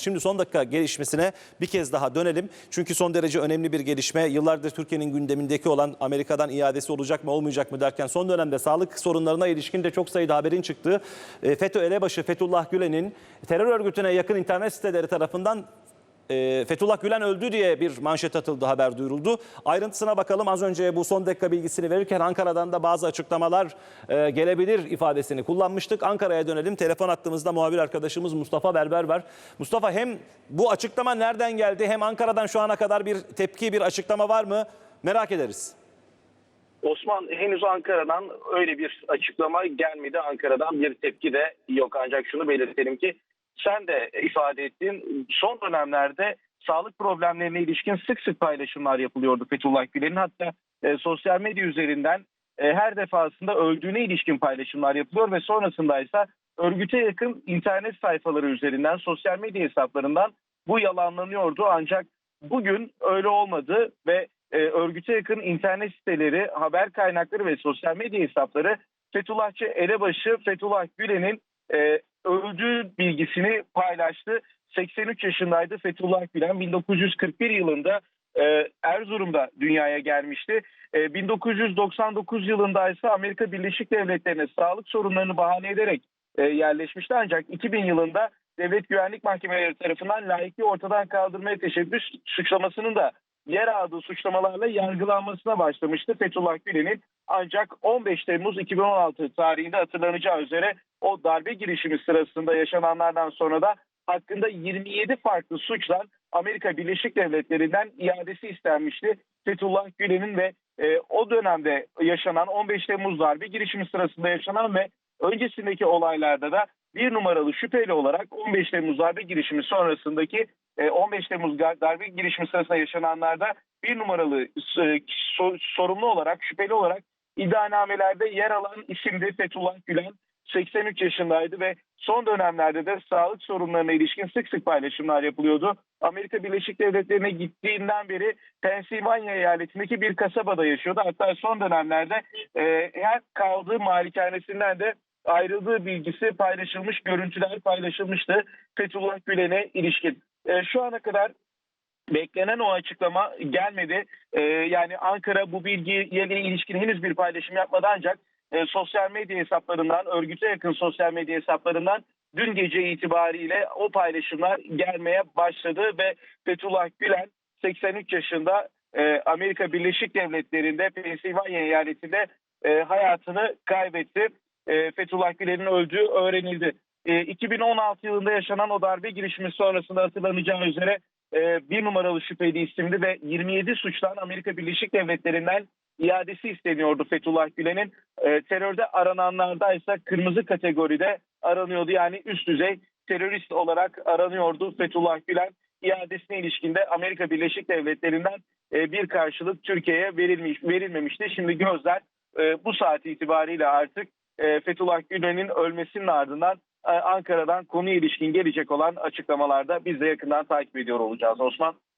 Şimdi son dakika gelişmesine bir kez daha dönelim. Çünkü son derece önemli bir gelişme. Yıllardır Türkiye'nin gündemindeki olan Amerika'dan iadesi olacak mı olmayacak mı derken son dönemde sağlık sorunlarına ilişkin de çok sayıda haberin çıktığı e, FETÖ elebaşı Fethullah Gülen'in terör örgütüne yakın internet siteleri tarafından e, Fethullah Gülen öldü diye bir manşet atıldı, haber duyuruldu. Ayrıntısına bakalım. Az önce bu son dakika bilgisini verirken Ankara'dan da bazı açıklamalar e, gelebilir ifadesini kullanmıştık. Ankara'ya dönelim. Telefon hattımızda muhabir arkadaşımız Mustafa Berber var. Mustafa hem bu açıklama nereden geldi hem Ankara'dan şu ana kadar bir tepki, bir açıklama var mı? Merak ederiz. Osman henüz Ankara'dan öyle bir açıklama gelmedi. Ankara'dan bir tepki de yok. Ancak şunu belirtelim ki sen de ifade ettin. Son dönemlerde sağlık problemlerine ilişkin sık sık paylaşımlar yapılıyordu Fethullah Gülen'in. Hatta e, sosyal medya üzerinden e, her defasında öldüğüne ilişkin paylaşımlar yapılıyor ve sonrasında ise örgüte yakın internet sayfaları üzerinden, sosyal medya hesaplarından bu yalanlanıyordu. Ancak bugün öyle olmadı ve e, örgüte yakın internet siteleri, haber kaynakları ve sosyal medya hesapları Fethullahçı elebaşı Fethullah Gülen'in e, öldüğü bilgisini paylaştı. 83 yaşındaydı Fethullah Gülen. 1941 yılında e, Erzurum'da dünyaya gelmişti. E, 1999 yılında ise Amerika Birleşik Devletleri'ne sağlık sorunlarını bahane ederek e, yerleşmişti. Ancak 2000 yılında Devlet Güvenlik Mahkemeleri tarafından laikliği ortadan kaldırmaya teşebbüs suçlamasının da yer aldığı suçlamalarla yargılanmasına başlamıştı Fethullah Gülen'in. Ancak 15 Temmuz 2016 tarihinde hatırlanacağı üzere o darbe girişimi sırasında yaşananlardan sonra da hakkında 27 farklı suçla Amerika Birleşik Devletleri'nden iadesi istenmişti. Fethullah Gülen'in ve e, o dönemde yaşanan 15 Temmuz darbe girişimi sırasında yaşanan ve öncesindeki olaylarda da bir numaralı şüpheli olarak 15 Temmuz darbe girişimi sonrasındaki e, 15 Temmuz darbe girişimi sırasında yaşananlarda bir numaralı e, so- sorumlu olarak şüpheli olarak iddianamelerde yer alan isimdi Fethullah Gülen. 83 yaşındaydı ve son dönemlerde de sağlık sorunlarına ilişkin sık sık paylaşımlar yapılıyordu. Amerika Birleşik Devletleri'ne gittiğinden beri Pensilvanya eyaletindeki bir kasabada yaşıyordu. Hatta son dönemlerde e, her kaldığı malikanesinden de ayrıldığı bilgisi paylaşılmış, görüntüler paylaşılmıştı Fethullah Gülen'e ilişkin. E, şu ana kadar beklenen o açıklama gelmedi. E, yani Ankara bu bilgiyle ilişkin henüz bir paylaşım yapmadı ancak e, sosyal medya hesaplarından, örgüte yakın sosyal medya hesaplarından dün gece itibariyle o paylaşımlar gelmeye başladı ve Fethullah Gülen 83 yaşında e, Amerika Birleşik Devletleri'nde Pensilvanya eyaletinde e, hayatını kaybetti. E, Fethullah Gülen'in öldüğü öğrenildi. E, 2016 yılında yaşanan o darbe girişimi sonrasında hatırlanacağı üzere e, bir numaralı şüpheli isimli ve 27 suçtan Amerika Birleşik Devletleri'nden iadesi isteniyordu Fethullah Gülen'in. E, terörde arananlarda ise kırmızı kategoride aranıyordu. Yani üst düzey terörist olarak aranıyordu Fethullah Gülen. İadesine ilişkinde Amerika Birleşik Devletleri'nden e, bir karşılık Türkiye'ye verilmiş verilmemişti. Şimdi gözler e, bu saat itibariyle artık e, Fethullah Gülen'in ölmesinin ardından e, Ankara'dan konuya ilişkin gelecek olan açıklamalarda biz de yakından takip ediyor olacağız Osman.